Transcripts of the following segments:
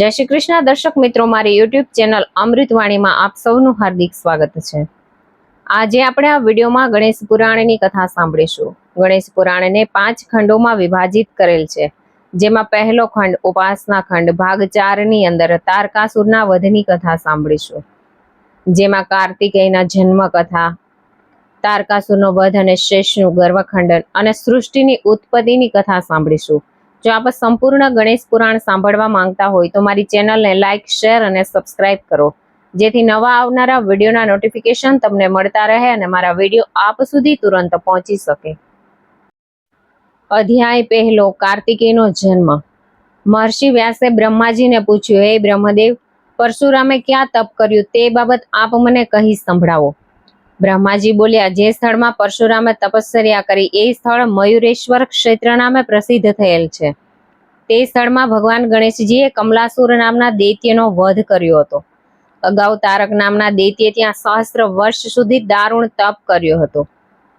જય શ્રી કૃષ્ણ. દર્શક મિત્રો, મારી યુટ્યુબ ચેનલ અમૃતવાણીમાં આપ સૌનું હાર્દિક સ્વાગત છે. આજે આપણે આ વિડીયોમાં ગણેશ પુરાણની કથા સાંભળીશું. ગણેશ પુરાણને પાંચ ખંડોમાં વિભાજિત કરેલ છે. જેમાં પહેલો ખંડ ઉપાસના ખંડ, ભાગ ચારની અંદર તારકાસુરના વધની કથા સાંભળીશું. જેમાં કાર્તિકેયના જન્મ કથા, તારકાસુરનો વધ અને શેષનું ગર્વખંડન અને સૃષ્ટિની ઉત્પત્તિની કથા સાંભળીશું. જો આપ સંપૂર્ણ ગણેશ પુરાણ સાંભળવા માંગતા હોય તો મારી ચેનલને લાઇક, શેર અને સબસ્ક્રાઇબ કરો. જેથી નવા આવનારા વિડીયોના નોટિફિકેશન તમને મળતા રહે અને મારા વીડિયો આપ સુધી તુરંત પહોંચી શકે. અધ્યાય પહેલો, કાર્તિકેયનો જન્મ. મહર્ષિ વ્યાસે બ્રહ્માજીને પૂછ્યું, હે બ્રહ્મદેવ, પરશુરામે ક્યાં તપ કર્યું? તે બાબત આપ મને કહી સંભળાવો. બ્રહ્માજી બોલ્યા, જે સ્થળમાં પરશુરામે તપશ્ચર્યા કરી, એ સ્થળ મયુરેશ્વર ક્ષેત્ર નામે પ્રસિદ્ધ થયેલ છે. તે સ્થળમાં ભગવાન ગણેશજીએ કમલાસુર નામના દૈત્યનો વધ કર્યો હતો. અગાઉ તારક નામના દૈત્ય ત્યાં સહસ્ત્ર વર્ષ સુધી દારૂણ તપ કર્યો હતો.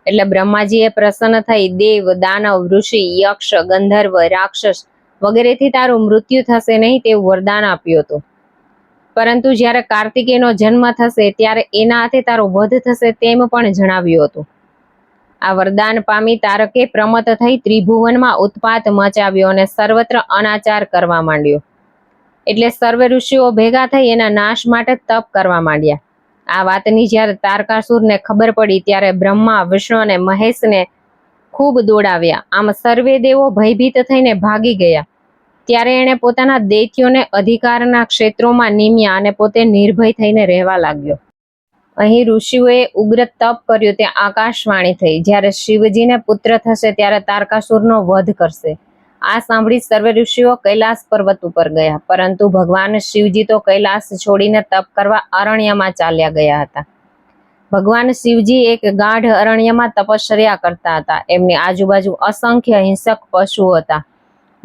એટલે બ્રહ્માજીએ પ્રસન્ન થઈ, દેવ, દાનવ, ઋષિ, યક્ષ, ગંધર્વ, રાક્ષસ વગેરેથી તારું મૃત્યુ થશે નહીં તેવું વરદાન આપ્યું હતું. પરંતુ જ્યારે કાર્તિકેયનો જન્મ થશે, ત્યારે એના હાથે તારો વધ થશે તેમ પણ જણાવ્યું હતું. આ વરદાન પામી તારકે પ્રમત થઈ ત્રિભુવનમાં ઉત્પાત મચાવ્યો અને સર્વત્ર અનાચાર કરવા માંડ્યો. એટલે સર્વે ઋષિઓ ભેગા થઈ એના નાશ માટે તપ કરવા માંડ્યા. આ વાતની જ્યારે તારકાસુરને ખબર પડી, ત્યારે બ્રહ્મા, વિષ્ણુ અને મહેશને ખૂબ દોડાવ્યા. આમ સર્વે દેવો ભયભીત થઈને ભાગી ગયા. ત્યારે એણે પોતાના દૈત્યોને અધિકારના ક્ષેત્રોમાં નિમ્યા અને પોતે નિર્ભય થઈને રહેવા લાગ્યો. અહીં ઋષિઓએ ઉગ્ર તપ કર્યું, તે આકાશવાણી થઈ. જ્યારે શિવજીને પુત્ર થશે, ત્યારે તારકાસુરનો વધ કરશે. આ સાંભળી સર્વે ઋષિઓ કૈલાસ પર્વત ઉપર ગયા, પરંતુ ભગવાન શિવજી તો કૈલાસ છોડીને તપ કરવા અરણ્યમાં ચાલ્યા ગયા હતા. ભગવાન શિવજી એક ગાઢ અરણ્યમાં તપશ્ચર્યા કરતા હતા. એમની આજુબાજુ અસંખ્ય હિંસક પશુઓ હતા.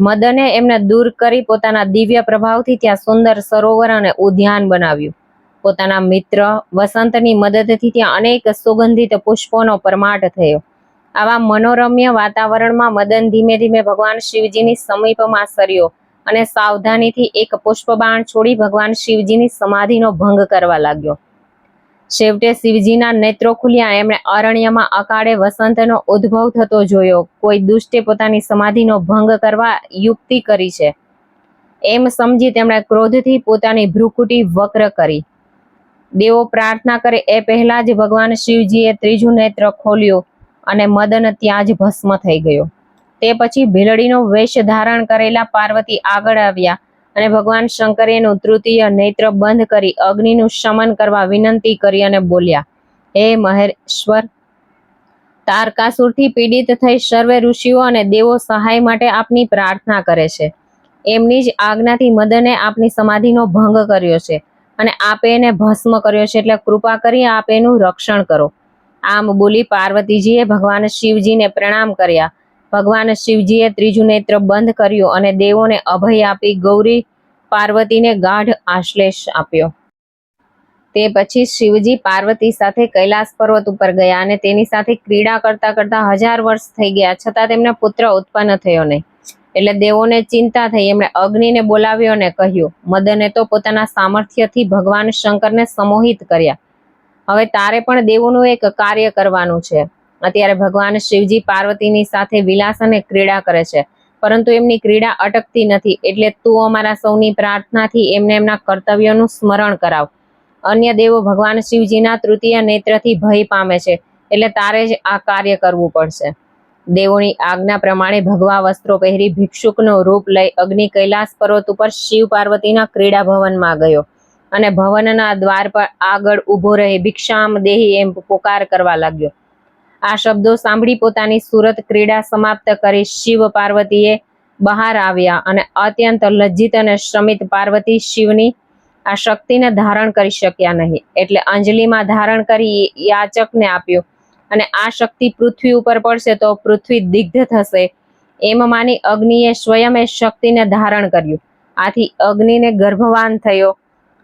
મદને એમને દૂર કરી પોતાના દિવ્ય પ્રભાવથી ત્યાં સુંદર સરોવર અને ઉદ્યાન બનાવ્યું. પોતાના મિત્ર વસંતની મદદથી ત્યાં અનેક સુગંધિત પુષ્પોનો પરમાટ થયો. આવા મનોરમ્ય વાતાવરણમાં મદન ધીમે ધીમે ભગવાન શિવજીની સમીપમાં સર્યો અને સાવધાનીથી એક પુષ્પબાણ છોડી ભગવાન શિવજીની સમાધિનો ભંગ કરવા લાગ્યો. છેવટે શિવજીના નેત્રો ખુલ્યા, એમણે અરણ્યમાં અકાળે વસંતનો ઉદ્ભવ થતો જોયો. કોઈ દુષ્ટે પોતાની સમાધિનો ભંગ કરવા યુક્તિ કરી છે. એમ સમજી તેમણે ક્રોધથી પોતાની ભ્રુકુટી વક્ર કરી. દેવો પ્રાર્થના કરે, એ પહેલા જ ભગવાન શિવજીએ ત્રીજું નેત્ર ખોલ્યું અને મદન ત્યાં જ ભસ્મ થઈ ગયો. તે પછી ભીલડીનો વેશ ધારણ કરેલા પાર્વતી આગળ આવ્યા. અને ભગવાન શંકરે એનું તૃતીય નેત્ર બંધ કરી અગ્નિનું શમન કરવા વિનંતી કરી અને બોલ્યા, હે મહેશ્વર, તારકાસુરથી પીડિત થઈ સર્વે ઋષિઓ અને દેવો સહાય માટે આપની પ્રાર્થના કરે છે. એમની જ આજ્ઞાથી મદને આપની સમાધિનો ભંગ કર્યો છે અને આપે એને ભસ્મ કર્યો છે એટલે કૃપા કરી આપ એનું રક્ષણ કરો. આમ બોલી પાર્વતીજીએ ભગવાન શિવજીને પ્રણામ કર્યા ભગવાન શિવજીએ ત્રીજું નેત્ર બંધ કર્યું અને દેવોને અભય આપી ગૌરી પાર્વતીને ગાઢ આશ્લેષ આપ્યો. તે પછી શિવજી પાર્વતી સાથે કૈલાસ પર્વત ઉપર ગયા અને તેની સાથે ક્રીડા કરતા કરતા હજાર વર્ષ થઈ ગયા. છતાં તેમને પુત્ર ઉત્પન્ન થયો નહીં. એટલે દેવોને ચિંતા થઈ. એમણે અગ્નિને બોલાવ્યો અને કહ્યું, મદને તો પોતાના સામર્થ્યથી ભગવાન શંકરને સમોહિત કર્યા. હવે તારે પણ દેવોનું એક કાર્ય કરવાનું છે. અત્યારે ભગવાન શિવજી પાર્વતીની સાથે વિલાસ અને ક્રીડા કરે છે. પરંતુ એમની ક્રીડા અટકતી નથી, એટલે તું અમારા સૌની પ્રાર્થનાથી એમને એમના કર્તવ્યોનું સ્મરણ કરાવ. અન્ય દેવો ભગવાન શિવજીના તૃતીય નેત્રથી ભય પામે છે, એટલે તારે જ આ કાર્ય કરવું પડશે. દેવોની આજ્ઞા પ્રમાણે ભગવા વસ્ત્રો પહેરી ભિક્ષુકનું રૂપ લઈ અગ્નિ કૈલાસ પર્વત ઉપર શિવ પાર્વતીના ક્રીડા ભવનમાં ગયો અને ભવનના દ્વાર પર આગળ ઊભો રહી ભિક્ષામ દેહી એમ પોકાર કરવા લાગ્યો. આ શબ્દો સાંભળી પોતાની સુરત ક્રીડા સમાપ્ત કરી શિવ પાર્વતીએ બહાર આવ્યા અને અત્યંત લજ્જિત અને શ્રમિત પાર્વતી શિવની આ શક્તિને ધારણ કરી શક્યા નહીં. એટલે અંજલિમાં ધારણ કરી યાચકને આપ્યું અને આ શક્તિ પૃથ્વી ઉપર પડશે તો પૃથ્વી દિગ્ધ થશે. એમ માની અગ્નિએ સ્વયં એ શક્તિને ધારણ કર્યું. આથી અગ્નિને ગર્ભવાન થયો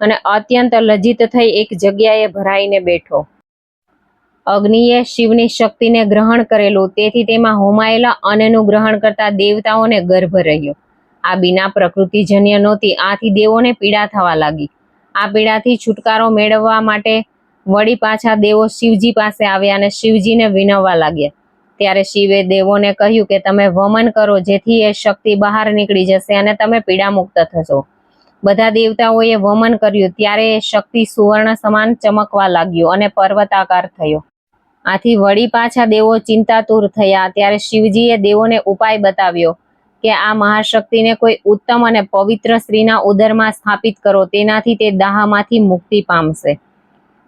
અને અત્યંત લજ્જિત થઈ એક જગ્યાએ ભરાઈને બેઠો. અગ્નિએ શિવની શક્તિને ગ્રહણ કરેલું. તેથી તેમાં હોમાયેલા અન્નનું ગ્રહણ કરતા દેવતાઓને ગર્ભ રહ્યો. આ બીના પ્રકૃતિજન્ય નહોતી. આથી દેવોને પીડા થવા લાગી. આ પીડાથી છુટકારો મેળવવા માટે વળી પાછા દેવો શિવજી પાસે આવ્યા અને શિવજીને વિનવવા લાગ્યા. ત્યારે શિવે દેવોને કહ્યું કે તમે વમન કરો, જેથી એ શક્તિ બહાર નીકળી જશે અને તમે પીડા મુક્ત થશો. બધા દેવતાઓએ વમન કર્યું. ત્યારે એ શક્તિ સુવર્ણ સમાન ચમકવા લાગ્યું અને પર્વતાકાર થયો. આથી વળી પાછા દેવો ચિંતાતુર થયા. ત્યારે શિવજીએ દેવોને ઉપાય બતાવ્યો કે આ મહાશક્તિને કોઈ ઉત્તમ અને પવિત્ર સ્ત્રીના ઉદરમાં સ્થાપિત કરો. તેનાથી તે દાહમાંથી મુક્તિ પામશે.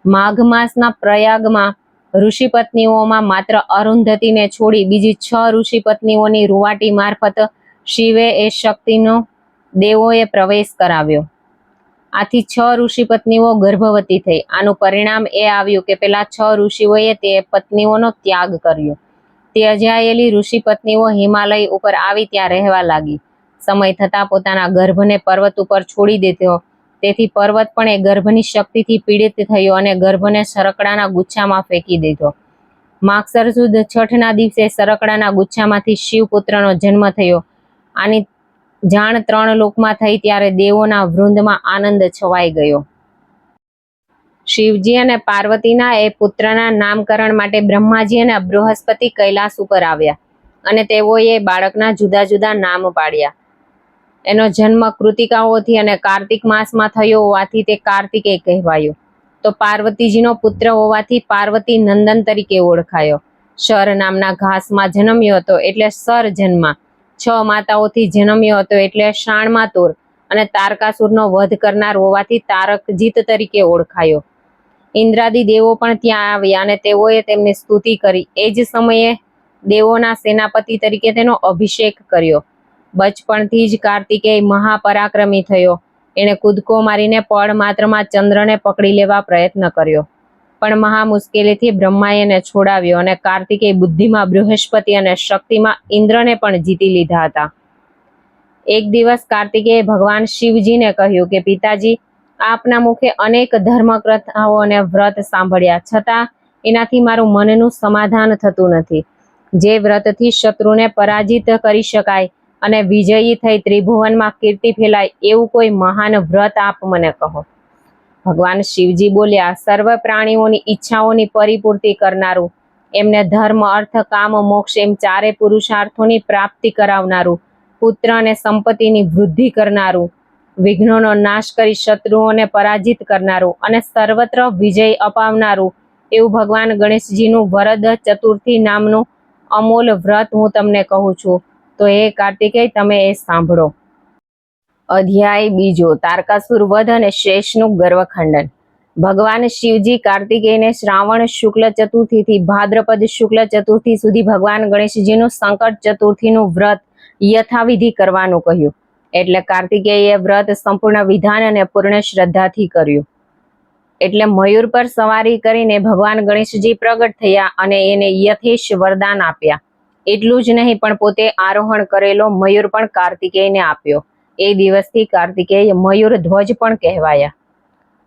માઘ માસના પ્રયાગમાં ઋષિપત્નીઓમાં માત્ર અરુંધતીને છોડી બીજી છ ઋષિપત્નીઓની રૂવાટી મારફત શિવે એ શક્તિનો દેવોએ પ્રવેશ કરાવ્યો. આથી છ ઋષિપત્નીઓ ગર્ભવતી થઈ. આનું પરિણામ એ આવ્યું કે પેલા છ ઋષિઓએ તે પત્નીઓનો ત્યાગ કર્યો. તે અજાયેલી ઋષિપત્નીઓ હિમાલય ઉપર આવી ત્યાં રહેવા લાગી. સમય થતાં પોતાના ગર્ભને પર્વત ઉપર છોડી દેતો તેથી પર્વત પણ એ ગર્ભની શક્તિથી પીડિત થયો અને ગર્ભને સરકડાના ગુચ્છામાં ફેંકી દીધો. માગસર સુદ છઠના દિવસે સરકડાના ગુચ્છામાંથી શિવપુત્રનો જન્મ થયો. આની જાણ ત્રણ લોકમાં થઈ ત્યારે દેવોના વૃંદમાં આનંદ છવાઈ ગયો. શિવજી અને પાર્વતીના એ પુત્રના નામકરણ માટે બ્રહ્માજી અને બૃહસ્પતિ કૈલાસ ઉપર આવ્યા અને તેઓએ બાળકના જુદા જુદા નામ પાડ્યા. એનો જન્મ કૃતિકાઓથી અને કાર્તિક માસમાં થયો હોવાથી તે કાર્તિકે કહેવાયો. તો પાર્વતીજીનો પુત્ર હોવાથી પાર્વતી નંદન તરીકે ઓળખાયો. શર નામના ઘાસમાં જન્મ્યો હતો એટલે સર જન્મા. છ માતાઓથી જન્મ્યો હતો એટલે શાણમાતુર અને તારકાસુરનો વધ કરનાર હોવાથી તારકજીત તરીકે ઓળખાયો. ઇન્દ્રાદી દેવો પણ ત્યાં આવ્યા અને તેઓએ તેમની સ્તુતિ કરી. એ જ સમયે દેવોના સેનાપતિ તરીકે તેનો અભિષેક કર્યો. બચપણથી જ કાર્તિકેય મહાપરાક્રમી થયો. એણે કૂદકો મારીને પળ માત્રમાં ચંદ્રને પકડી લેવા પ્રયત્ન કર્યો. પણ મહા મુશ્કેલીથી બ્રહ્માએ એને છોડાવ્યો અને કાર્તિકેય બુદ્ધિમાં બૃહસ્પતિ અને શક્તિમાં ઇન્દ્રને પણ જીતી લીધા હતા. એક દિવસ કાર્તિકે ભગવાન શિવજીને કહ્યું કે, પિતાજી, આપના મુખે અનેક ધર્મકથાઓ અને વ્રત સાંભળ્યા. છતાં એનાથી મારું મનનું સમાધાન થતું નથી. જે વ્રતથી શત્રુને પરાજિત કરી શકાય અને વિજયી થઈ ત્રિભુવનમાં કીર્તિ ફેલાય એવું કોઈ મહાન વ્રત આપ મને કહો. ભગવાન શિવજી બોલ્યા, સર્વ પ્રાણીઓની ઈચ્છાઓની પરિપૂર્તિ કરનારું, એમને ધર્મ, અર્થ, કામ, મોક્ષ એમ ચારે પુરુષાર્થોની પ્રાપ્તિ કરાવનારું, પુત્ર અને સંપત્તિની વૃદ્ધિ કરનારું, વિઘ્નોનો નાશ કરી શત્રુઓને પરાજિત કરનારું અને સર્વત્ર વિજય અપાવનારું, એવું ભગવાન ગણેશજીનું વરદ ચતુર્થી નામનું અમોલ વ્રત હું તમને કહું છું. તો એ કાર્તિકેય, તમે એ સાંભળો. અધ્યાય બીજો, તારકાસુર વધ અને શેષનું ગર્વખંડન. ભગવાન શિવજી કાર્તિકેયને શ્રાવણ શુક્લ ચતુર્થીથી, ભાદ્રપદ શુક્લ ચતુર્થી સુધી ભગવાન ગણેશજીનું સંકટ ચતુર્થીનું વ્રત યથાવિધિ કરવાનું કહ્યું. એટલે કાર્તિકેયે વ્રત સંપૂર્ણ વિધાન અને પૂર્ણ શ્રદ્ધાથી કર્યું. એટલે મયુર પર સવારી કરીને ભગવાન ગણેશજી પ્રગટ થયા અને એને યથેશ વરદાન આપ્યા. એટલું જ નહીં, પણ પોતે આરોહણ કરેલો મયુર પણ કાર્તિકેયને આપ્યો. એ દિવસથી કાર્તિકેય મયુર ધ્વજ પણ કહેવાયા.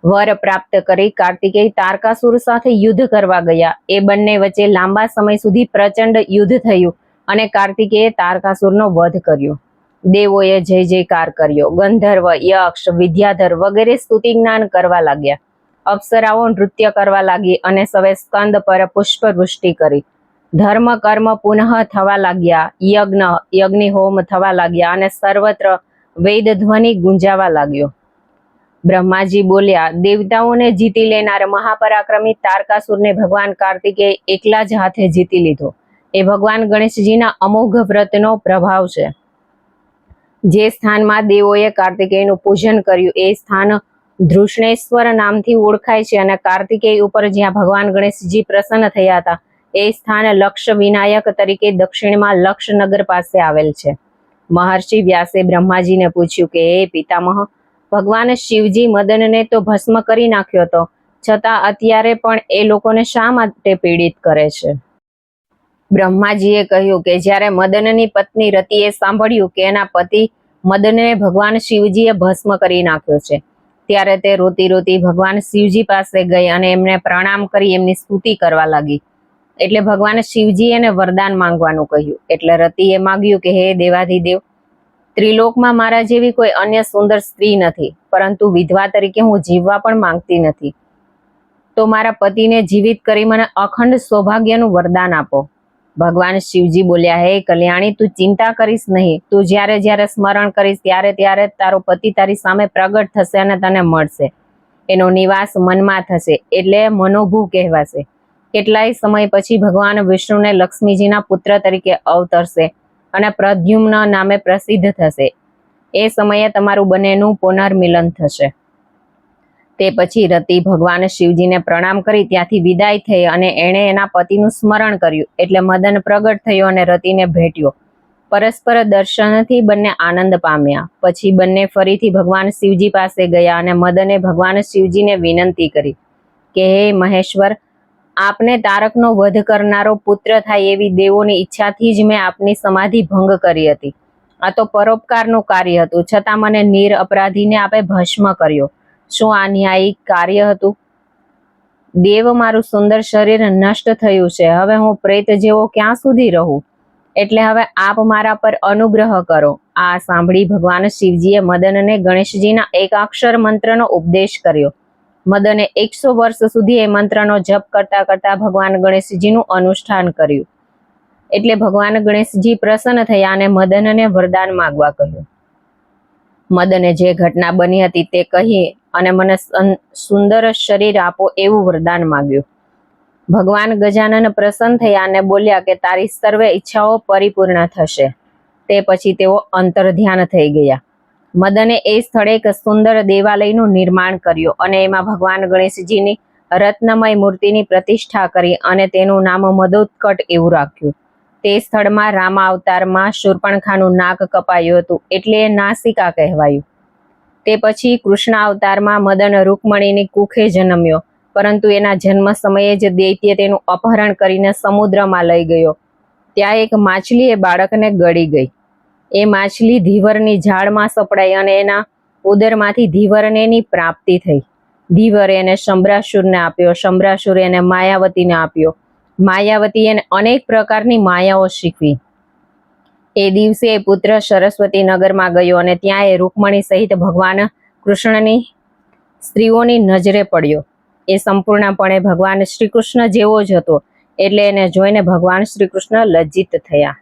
વર પ્રાપ્ત કરી કાર્તિકેય તારકાસુર સાથે યુદ્ધ કરવા ગયા. એ બંને વચ્ચે લાંબા સમય સુધી પ્રચંડ યુદ્ધ થયું અને કાર્તિકેયે તારકાસુરનો વધ કર્યો. દેવોએ જય જયકાર કર્યો. ગંધર્વ, યક્ષ, વિદ્યાધર વગેરે સ્તુતિ જ્ઞાન કરવા લાગ્યા. અપ્સરાઓ નૃત્ય કરવા લાગી અને સવે સ્કંદ પર પુષ્પવૃષ્ટિ કરી. ધર્મ કર્મ પુનઃ થવા લાગ્યા. યજ્ઞ યજ્ઞ હોમ થવા લાગ્યા અને સર્વત્ર વેદ ધ્વનિ ગુંજાવા લાગ્યો. બ્રહ્માજી બોલ્યા, દેવતાઓને જીતી લેનાર મહાપરાક્રમી તારકાસુરને ભગવાન કાર્તિકે એકલા જ હાથે જીતી લીધો. એ ભગવાન ગણેશજીના અમોઘ વ્રતનો પ્રભાવ છે. જે સ્થાનમાં દેવોએ કાર્તિકેયનું પૂજન કર્યું, એ સ્થાન ધૃષ્ણેશ્વર નામથી ઓળખાય છે અને કાર્તિકેય ઉપર જ્યાં ભગવાન ગણેશજી પ્રસન્ન થયા હતા, એ સ્થાન લક્ષ વિનાયક તરીકે દક્ષિણમાં લક્ષનગર પાસે આવેલ છે. મહર્ષિ વ્યાસે બ્રહ્માજીને પૂછ્યું કે, હે પિતામહ, ભગવાન શિવજી મદનને તો ભસ્મ કરી નાખ્યો હતો છતાં અત્યારે પણ એ લોકોને શા માટે પીડિત કરે છે? બ્રહ્માજીએ કહ્યું કે, જ્યારે મદનની પત્ની રતિએ સાંભળ્યું કે એના પતિ મદનને ભગવાન શિવજીએ ભસ્મ કરી નાખ્યો છે, ત્યારે તે રોતી રોતી ભગવાન શિવજી પાસે ગઈ અને એમને પ્રણામ કરી, એમની સ્તુતિ કરવા લાગી. એટલે ભગવાન શિવજી એને વરદાન માંગવાનું કહ્યું. એટલે રતિએ માંગ્યું કે, હે દેવાધિદેવ, ત્રિલોકમાં મારા જેવી કોઈ અન્ય સુંદર સ્ત્રી નથી, પરંતુ વિધવા તરીકે હું જીવવા પણ માંગતી નથી. તો મારા પતિને જીવિત કરી મને અખંડ સૌભાગ્યનું વરદાન આપો. ભગવાન શિવજી બોલ્યા, હે કલ્યાણી, તું ચિંતા કરીશ નહીં. તું જ્યારે જ્યારે સ્મરણ કરીશ, ત્યારે ત્યારે તારો પતિ તારી સામે પ્રગટ થશે અને તને મળશે. એનો નિવાસ મનમાં થશે, એટલે મનોભૂ કહેવાશે. કેટલાય સમય પછી ભગવાન વિષ્ણુને લક્ષ્મીજીના પુત્ર તરીકે અવતરશે અને પ્રદ્યુમ્ન નામે પ્રસિદ્ધ થશે. એ સમયે તમારું બંનેનું પુનર્મિલન થશે. તે પછી રતિ ભગવાન શિવજીને પ્રણામ કરી, ત્યાંથી વિદાય થઈ અને એણે એના પતિનું સ્મરણ કર્યું એટલે મદન પ્રગટ થયો અને રતિને ભેટ્યો. પરસ્પર દર્શનથી બંને આનંદ પામ્યા. પછી બંને ફરીથી ભગવાન શિવજી પાસે ગયા અને મદને ભગવાન શિવજીને વિનંતી કરી કે, હે મહેશ્વર આપને તારકનો વધ કરનારો પુત્ર થાય એવી દેવોની ઈચ્છાથી જ મેં આપની સમાધિ ભંગ કરી હતી. આ તો પરોપકારનું કાર્ય હતું. છતાં મને નીર અપરાધીને આપે ભસ્મ કર્યો. શું આ ન્યાયિક કાર્ય હતું? દેવ મારું સુંદર શરીર નષ્ટ થયું છે. હવે હું પ્રેત જેવો ક્યાં સુધી રહું? એટલે હવે આપ મારા પર અનુગ્રહ કરો. આ સાંભળી ભગવાન શિવજીએ મદનને ગણેશજીના એકાક્ષર મંત્રનો ઉપદેશ કર્યો. મદને એકસો વર્ષ સુધી એ મંત્રનો જપ કરતા કરતા ભગવાન ગણેશજીનું અનુષ્ઠાન કર્યું. એટલે ભગવાન ગણેશજી પ્રસન્ન થયા અને મદનને વરદાન માગવા કહ્યું. મદને જે ઘટના બની હતી તે કહી અને મને સુંદર શરીર આપો એવું વરદાન માગ્યું. ભગવાન ગજાનન પ્રસન્ન થયા અને બોલ્યા કે તારી સર્વે ઈચ્છાઓ પરિપૂર્ણ થશે. તે પછી તેઓ અંતર ધ્યાન થઈ ગયા. મદને એ સ્થળે એક સુંદર દેવાલયનું નિર્માણ કર્યું અને એમાં ભગવાન ગણેશજીની રત્નમય મૂર્તિની પ્રતિષ્ઠા કરી અને તેનું નામ મદોત્કટ એવું રાખ્યું. તે સ્થળમાં રામા અવતારમાં શૂર્પણખાનું નાક કપાયું હતું એટલે એ નાસિકા કહેવાયું. તે પછી કૃષ્ણ અવતારમાં મદન રૂકમણીની કુખે જન્મ્યો, પરંતુ એના જન્મ સમયે જ દૈત્ય તેનું અપહરણ કરીને સમુદ્રમાં લઈ ગયો. ત્યાં એક માછલી એ બાળકને ગળી ગઈ. એ માછલી ધીવરની ઝાડમાં સપડાઈ અને એના ઉદરમાંથી ધીવરને એની પ્રાપ્તિ થઈ. ધીવરે એને શંભરાસુરને આપ્યો, શંભરાસુરે એને માયાવતીને આપ્યો. માયાવતી એને અનેક પ્રકારની માયાઓ શીખવી. એ દિવસે એ પુત્ર સરસ્વતી નગરમાં ગયો અને ત્યાં એ રૂકમણી સહિત ભગવાન કૃષ્ણની સ્ત્રીઓની નજરે પડ્યો. એ સંપૂર્ણપણે ભગવાન શ્રી કૃષ્ણ જેવો જ હતો, એટલે એને જોઈને ભગવાન શ્રી કૃષ્ણ લજ્જિત થયા.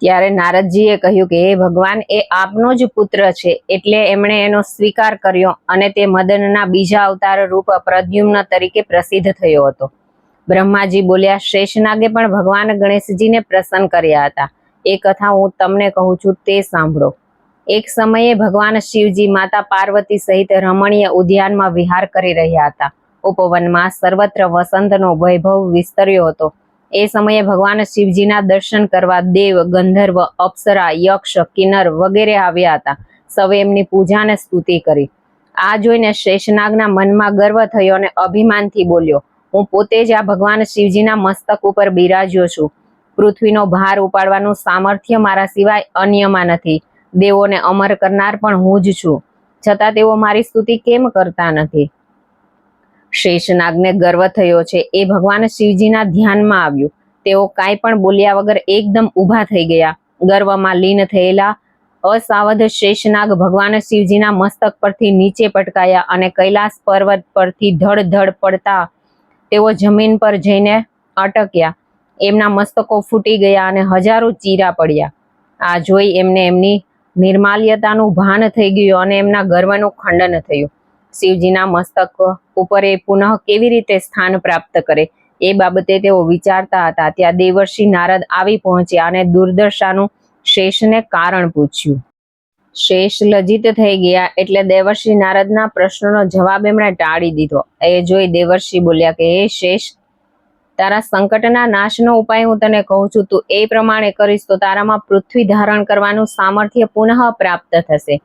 ત્યારે નારદજીએ કહ્યું કે, હે ભગવાન, એ આપનો જ પુત્ર છે. એટલે એમણે એનો સ્વીકાર કર્યો અને તે મદનના બીજા અવતાર રૂપ પ્રદ્યુમ્ન તરીકે પ્રસિદ્ધ થયો હતો. બ્રહ્માજી બોલ્યા શેષનાગે પણ ભગવાન ગણેશજીને પ્રસન્ન કર્યા હતા. એ કથા હું તમને કહું છું, તે સાંભળો. એક સમયે ભગવાન શિવજી માતા પાર્વતી સહિત રમણીય ઉદ્યાનમાં વિહાર કરી રહ્યા હતા. ઉપવનમાં સર્વત્ર વસંતનો વૈભવ વિસ્તર્યો હતો. એ સમયે ભગવાન શિવજીના દર્શન કરવા દેવ, ગંધર્વ, અપ્સરા, યક્ષ, કિન્નર વગેરે આવ્યા હતા. સૌએ એમની પૂજાને સ્તુતિ કરી. આ જોઈને શેષનાગના મનમાં ગર્વ થયો અને અભિમાનથી બોલ્યો, હું પોતે જ આ ભગવાન શિવજીના મસ્તક ઉપર બિરાજ્યો છું. પૃથ્વીનો ભાર ઉપાડવાનું સામર્થ્ય મારા સિવાય અન્યમાં નથી. દેવોને અમર કરનાર પણ હું જ છું. છતાં તેઓ મારી સ્તુતિ કેમ કરતા નથી? શેષનાગને ગર્વ થયો છે. એ ભગવાન શિવજીના ધ્યાનમાં આવ્યું. તેઓ કાંઈ પણ બોલ્યા વગર એકદમ ઊભા થઈ ગયા. ગર્વમાં લીન થયેલા અસાવધ શેષનાગ ભગવાન શિવજીના મસ્તક પરથી નીચે પટકાયા અને કૈલાસ પર્વત પરથી ધડ ધડ પડતા તેઓ જમીન પર જઈને અટક્યા. એમના મસ્તકો ફૂટી ગયા અને હજારો ચીરા પડ્યા. આ જોઈ એમને એમની નિર્માલ્યતાનું ભાન થઈ ગયું અને એમના ગર્વનું ખંડન થયું. શિવજીના મસ્તક ઉપર એ પુનઃ કેવી રીતે સ્થાન પ્રાપ્ત કરે? એ બાબતે તેઓ વિચારતા હતા. ત્યાં દેવર્ષિ નારદ આવી પહોંચ્યા અને દુર્દશાનું શેષને કારણ પૂછ્યું. શેષ લજિત થઈ ગયા એટલે દેવર્ષિ નારદના પ્રશ્નનો જવાબ એમણે ટાળી દીધો. એ જોઈ દેવર્ષિ બોલ્યા કે, હે શેષ, તારા સંકટના નાશનો ઉપાય હું તને કહું છું. તું એ પ્રમાણે કરીશ તો તારામાં પૃથ્વી ધારણ કરવાનું સામર્થ્ય પુનઃ પ્રાપ્ત થશે.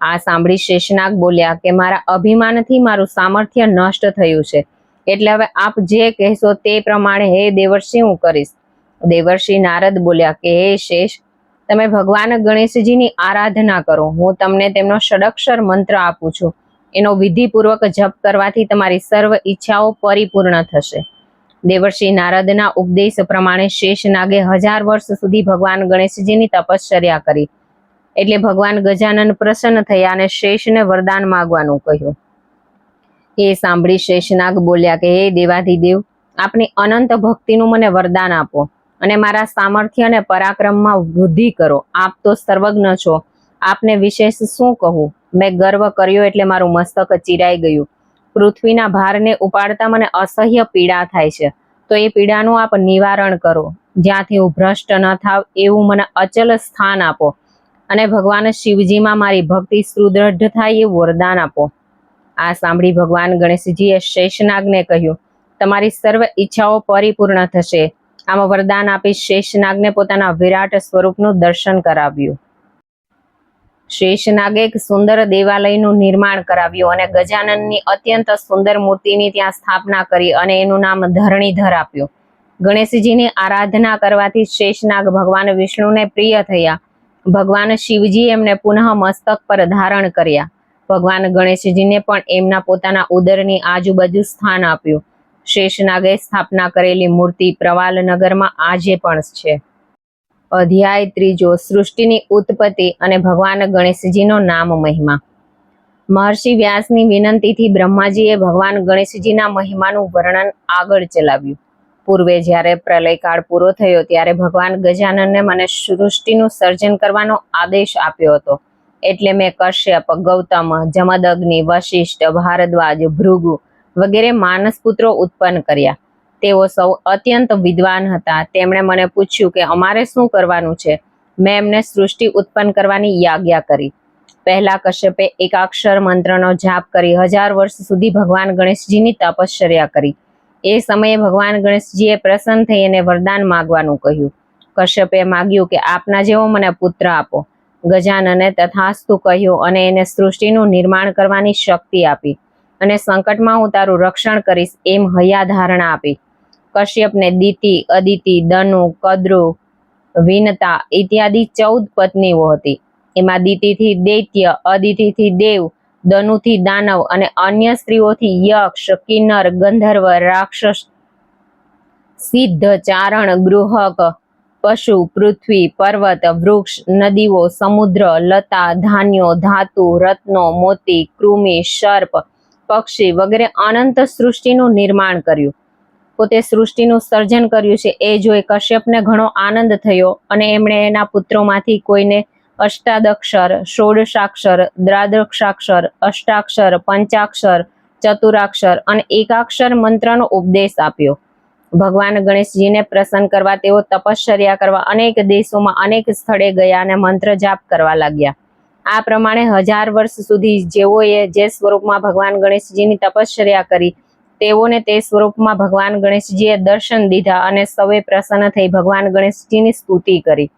આ સાંભળી શેષનાગ બોલ્યા કે મારા અભિમાનથી મારું સામર્થ્ય નષ્ટ થયું છે. એટલે હવે આપ જે કહેશો તે પ્રમાણે હે દેવર્ષિ, હું કરીશ. દેવર્ષિ નારદ બોલ્યા કે હે શેષ, તમે ભગવાન ગણેશજીની આરાધના કરો. હું તમને તેમનો ષડક્ષર મંત્ર આપું છું. એનો વિધિપૂર્વક જપ કરવાથી તમારી સર્વ ઈચ્છાઓ પરિપૂર્ણ થશે. દેવર્ષિ નારદના ઉપદેશ પ્રમાણે શેષનાગે હજાર વર્ષ સુધી ભગવાન ગણેશજીની તપશ્ચર્યા કરી. એટલે ભગવાન ગજાનન પ્રસન્ન થયા અને શેષને વરદાન માગવાનું કહ્યું. એ સાંભળી શેષનાગ બોલ્યા કે, હે દેવાધિદેવ, આપની અનંત ભક્તિનું મને વરદાન આપો અને મારા સામર્થ્ય અને પરાક્રમમાં વૃદ્ધિ કરો. આપ તો સર્વજ્ઞ છો. આપને વિશેષ શું કહું? મેં ગર્વ કર્યો એટલે મારું મસ્તક ચીરાઈ ગયું. પૃથ્વીના ભારને ઉપાડતા મને અસહ્ય પીડા થાય છે. તો એ પીડાનું આપ નિવારણ કરો. જ્યાંથી હું ભ્રષ્ટ ન થાવ એવું મને અચલ સ્થાન આપો. અને ભગવાન શિવજીમાં મારી ભક્તિ સુદૃઢ થાય એવું વરદાન આપો. આ સાંભળી ભગવાન ગણેશજીએ શેષનાગને કહ્યું, તમારી સર્વ ઈચ્છાઓ પરિપૂર્ણ થશે. આમાં વરદાન આપી શેષનાગને પોતાના વિરાટ સ્વરૂપનું દર્શન કરાવ્યું. શેષનાગે એક સુંદર દેવાલયનું નિર્માણ કરાવ્યું અને ગજાનનની અત્યંત સુંદર મૂર્તિની ત્યાં સ્થાપના કરી અને એનું નામ ધરણીધર આપ્યું. ગણેશજીની આરાધના કરવાથી શેષનાગ ભગવાન વિષ્ણુને પ્રિય થયા ભગવાન શિવજી એમને પુનઃ મસ્તક પર ધારણ કર્યા. ભગવાન ગણેશજીને પણ એમના પોતાના ઉદરની આજુબાજુ સ્થાન આપ્યું. શેષનાગે સ્થાપના કરેલી મૂર્તિ પ્રવાલ નગરમાં આજે પણ છે. અધ્યાય ત્રીજો, સૃષ્ટિની ઉત્પત્તિ અને ભગવાન ગણેશજીનો નામ મહિમા. મહર્ષિ વ્યાસની વિનંતીથી બ્રહ્માજીએ ભગવાન ગણેશજીના મહિમાનું વર્ણન આગળ ચલાવ્યું. પૂર્વે જ્યારે પ્રલયકાળ પૂરો થયો ત્યારે ભગવાન ગજાનનને મને સૃષ્ટિનું સર્જન કરવાનો આદેશ આપ્યો હતો. એટલે મેં કશ્યપ, ગૌતમ, જમદગ્નિ, વશિષ્ઠ, ભારદ્વાજ, ભૃગુ વગેરે માનસ પુત્રો ઉત્પન્ન કર્યા. તેઓ સૌ અત્યંત વિદ્વાન હતા. તેમણે મને પૂછ્યું કે અમારે શું કરવાનું છે? મેં એમને સૃષ્ટિ ઉત્પન્ન કરવાની યાજ્ઞા કરી. પહેલા કશ્યપે એકાક્ષર મંત્રનો જાપ કરી હજાર વર્ષ સુધી ભગવાન ગણેશજીની તપશ્ચર્યા કરી. એ સમયે ભગવાન ગણેશજીએ પ્રસન્ન થઈ અને વરદાન માગવાનું કહ્યું. કશ્યપે માગ્યું કે આપના જેવો મને પુત્ર આપો. ગજાનને તથાસ્તુ કહ્યું અને એને સૃષ્ટિનું નિર્માણ કરવાની શક્તિ આપી અને સંકટમાં હું તારું રક્ષણ કરીશ એમ હૈયા ધારણા આપી. કશ્યપને દિતિ, અદિતિ દનુ કદ્રુ, વિનતા ઇત્યાદિ ચૌદ પત્નીઓ હતી. એમાં દિતિથી દૈત્ય, અદિતિથી દેવ દનુથી દાનવ અને અન્ય સ્ત્રીઓથી યક્ષ, કિન્નર, ગંધર્વ, રાક્ષસ, સિદ્ધ, ચારણ, ગૃહક, પશુ, પૃથ્વી, પર્વત, વૃક્ષ, નદીઓ, સમુદ્ર, લતા, ધાન્યો, ધાતુ, રત્નો, મોતી, કૃમિ, સર્પ, પક્ષી વગેરે અનંત સૃષ્ટિનું નિર્માણ કર્યું. પોતે સૃષ્ટિનું સર્જન કર્યું છે. એ જોઈ કશ્યપને ઘણો આનંદ થયો અને એમણે એના પુત્રોમાંથી કોઈને અષ્ટાદક્ષર, ષોડશાક્ષર દ્રાદક્ષાક્ષર અષ્ટાક્ષર, પંચાક્ષર, ચતુરાક્ષર અને એકાક્ષર મંત્રનો ઉપદેશ આપ્યો. ભગવાન ગણેશજીને પ્રસન્ન કરવા તેઓ તપશ્ચર્યા કરવા અનેક દેશોમાં અનેક સ્થળે ગયા અને મંત્ર જાપ કરવા લાગ્યા. આ પ્રમાણે હજાર વર્ષ સુધી જેઓએ જે સ્વરૂપમાં ભગવાન ગણેશજીની તપશ્ચર્યા કરી, તેઓને તે સ્વરૂપમાં ભગવાન ગણેશજીએ દર્શન દીધા અને સૌએ પ્રસન્ન થઈ ભગવાન ગણેશજીની સ્તુતિ કરી.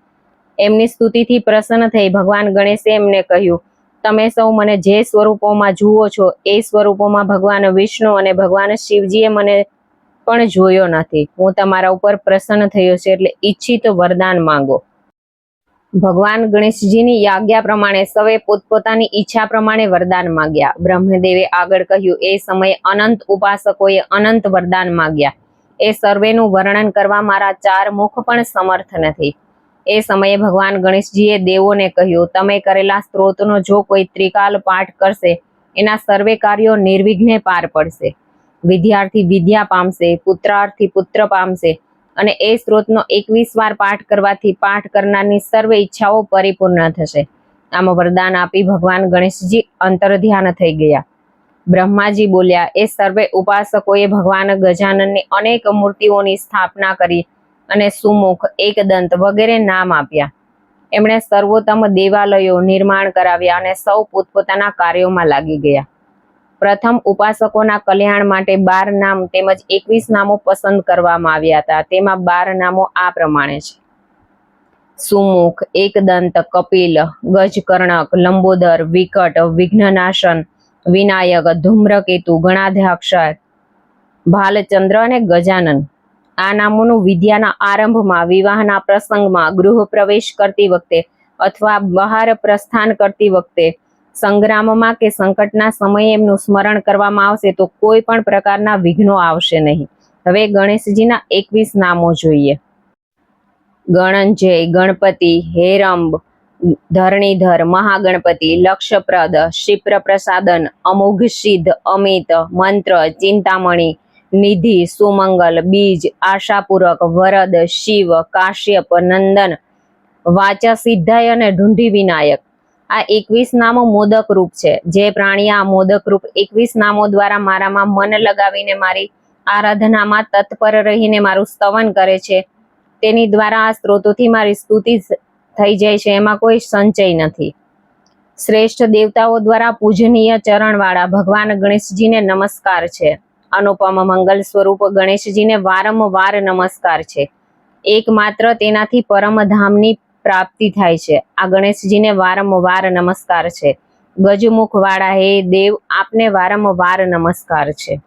એમની સ્તુતિથી પ્રસન્ન થઈ ભગવાન ગણેશે એમને કહ્યું, તમે સૌ મને જે સ્વરૂપોમાં જુઓ છો, એ સ્વરૂપોમાં ભગવાન વિષ્ણુ અને ભગવાન શિવજીએ મને પણ જોયો નથી. હું તમારા ઉપર પ્રસન્ન થયો છે એટલે ઈચ્છિત વરદાન માંગો. ભગવાન ગણેશજીની યાજ્ઞા પ્રમાણે સૌએ પોતપોતાની ઈચ્છા પ્રમાણે વરદાન માંગ્યા. બ્રહ્મદેવે આગળ કહ્યું, એ સમયે અનંત ઉપાસકોએ અનંત વરદાન માંગ્યા. એ સર્વેનું વર્ણન કરવા મારા ચાર મુખ પણ સમર્થ નથી. એ સમયે ભગવાન ગણેશજીએ દેવોને કહ્યું, તમે કરેલા સ્ત્રોતનો જો કોઈ ત્રિકાલ પાઠ કરશે, એના સર્વે કાર્યો નિર્વિઘ્ને પાર પડશે. વિદ્યાર્થી વિદ્યા પામશે, પુત્રાર્થી પુત્ર પામશે અને એ સ્ત્રોતનો એકવીસ વાર પાઠ કરવાથી પાઠ કરનારની સર્વે ઈચ્છાઓ પરિપૂર્ણ થશે. આમાં વરદાન આપી ભગવાન ગણેશજી અંતર્ધ્યાન થઈ ગયા. બ્રહ્માજી બોલ્યા, એ સર્વે ઉપાસકોએ ભગવાન ગજાનનની અનેક મૂર્તિઓની સ્થાપના કરી અને સુમુખ એકદંત વગેરે નામ આપ્યા. એમણે સર્વોત્તમ દેવાલયો નિર્માણ કરાવ્યા અને સૌ પોતપોતાના કાર્યોમાં લાગી ગયા. પ્રથમ ઉપાસકોના કલ્યાણ માટે બાર નામ તેમજ એકવીસ નામો પસંદ કરવામાં આવ્યા હતા. તેમાં બાર નામો આ પ્રમાણે છે. સુમુખ એકદંત કપિલ, ગજકર્ણક, લંબોદર, વિકટ, વિઘ્નનાશન, વિનાયક, ધૂમ્રકેતુ, ગણાધ્યાક્ષર, ભાલચંદ્ર અને ગજાનન. આ નામોનું વિદ્યાના આરંભમાં, વિવાહના પ્રસંગમાં ગૃહ પ્રવેશ કરતી વખતે અથવા બહાર પ્રસ્થાન કરતી વખતે, સંગ્રામમાં કે સંકટના સમયે એમનું સ્મરણ કરવામાં આવશે તો કોઈ પણ પ્રકારના વિઘ્નો આવશે નહીં. હવે ગણેશજીના એકવીસ નામો જોઈએ. ગણંજય, ગણપતિ, હેરંબ, ધરણીધર, મહાગણપતિ, લક્ષપ્રદ ક્ષિપ્ર પ્રસાદન અમોઘ સિદ્ધ અમિત, મંત્ર, ચિંતામણી નિધિ, સુમંગલ, બીજ, આશાપૂરક, વરદ, શિવ, કાશ્યપ, નંદન વાચા સિદ્ધાય અને ઢુંઢી વિનાયક. આ એકવીસ નામો મોદક રૂપ છે. જે પ્રાણી આ મોદક રૂપ એકવીસ નામો દ્વારા મારામાં મન લગાવીને મારી આરાધનામાં તત્પર રહીને મારું સ્તવન કરે છે. તેની દ્વારા આ સ્ત્રોતોથી મારી સ્તુતિ થઈ જાય છે. એમાં કોઈ સંચય નથી. શ્રેષ્ઠ દેવતાઓ દ્વારા પૂજનીય ચરણવાળા ભગવાન ગણેશજીને નમસ્કાર છે. અનુપમ મંગલ સ્વરૂપ ગણેશજીને વારંવાર નમસ્કાર છે. એકમાત્ર તેનાથી પરમધામની પ્રાપ્તિ થાય છે. આ ગણેશજીને વારંવાર નમસ્કાર છે. ગજમુખ વાળા હે દેવ, આપને વારંવાર નમસ્કાર છે.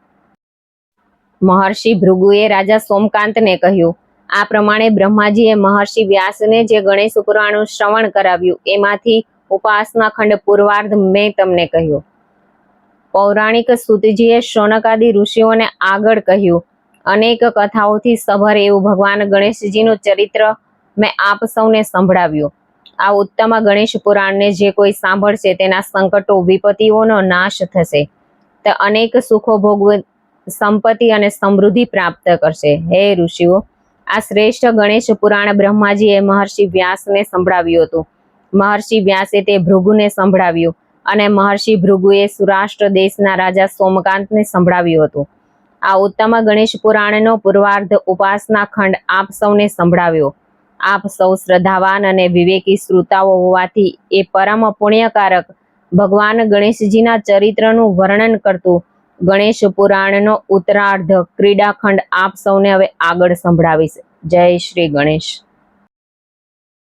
મહર્ષિ ભૃગુએ રાજા સોમકાંતને કહ્યું, આ પ્રમાણે બ્રહ્માજીએ મહર્ષિ વ્યાસને જે ગણેશ પુરાણનું શ્રવણ કરાવ્યું, એમાંથી ઉપાસના ખંડ પૂર્વાર્ધ મેં તમને કહ્યું. પૌરાણિક સુતજીએ શોનકાદી ઋષિઓને આગળ કહ્યું. અનેક કથાઓથી સભર એવું ભગવાન ગણેશજીનું ચરિત્ર મેં આપ સૌને સંભળાવ્યું. આ ઉત્તમ ગણેશ પુરાણને જે કોઈ સાંભળશે તેના સંકટો, વિપત્તિઓનો નાશ થશે. તે અનેક સુખો ભોગવ સંપત્તિ અને સમૃદ્ધિ પ્રાપ્ત કરશે. હે ઋષિઓ, આ શ્રેષ્ઠ ગણેશ પુરાણ બ્રહ્માજીએ મહર્ષિ વ્યાસને સંભળાવ્યું હતું. મહર્ષિ વ્યાસે તે ભૃગુને સંભળાવ્યું. અને મહર્ષિ ભૃગુએ સુરાષ્ટ્ર દેશના રાજા સોમકાંતને સંભળાવ્યું હતું. આ ઉત્તમ ગણેશ પુરાણનો પૂર્વાર્ધ ઉપાસના ખંડ આપ સૌને સંભળાવ્યો. આપ સૌ શ્રદ્ધાવાન અને વિવેકી શ્રોતાઓ હોવાથી એ પરમ પુણ્યકારક ભગવાન ગણેશજીના ચરિત્રનું વર્ણન કરતું ગણેશ પુરાણનો ઉત્તરાર્ધ ક્રીડાખંડ આપ સૌને હવે આગળ સંભળાવીશ. જય શ્રી ગણેશ.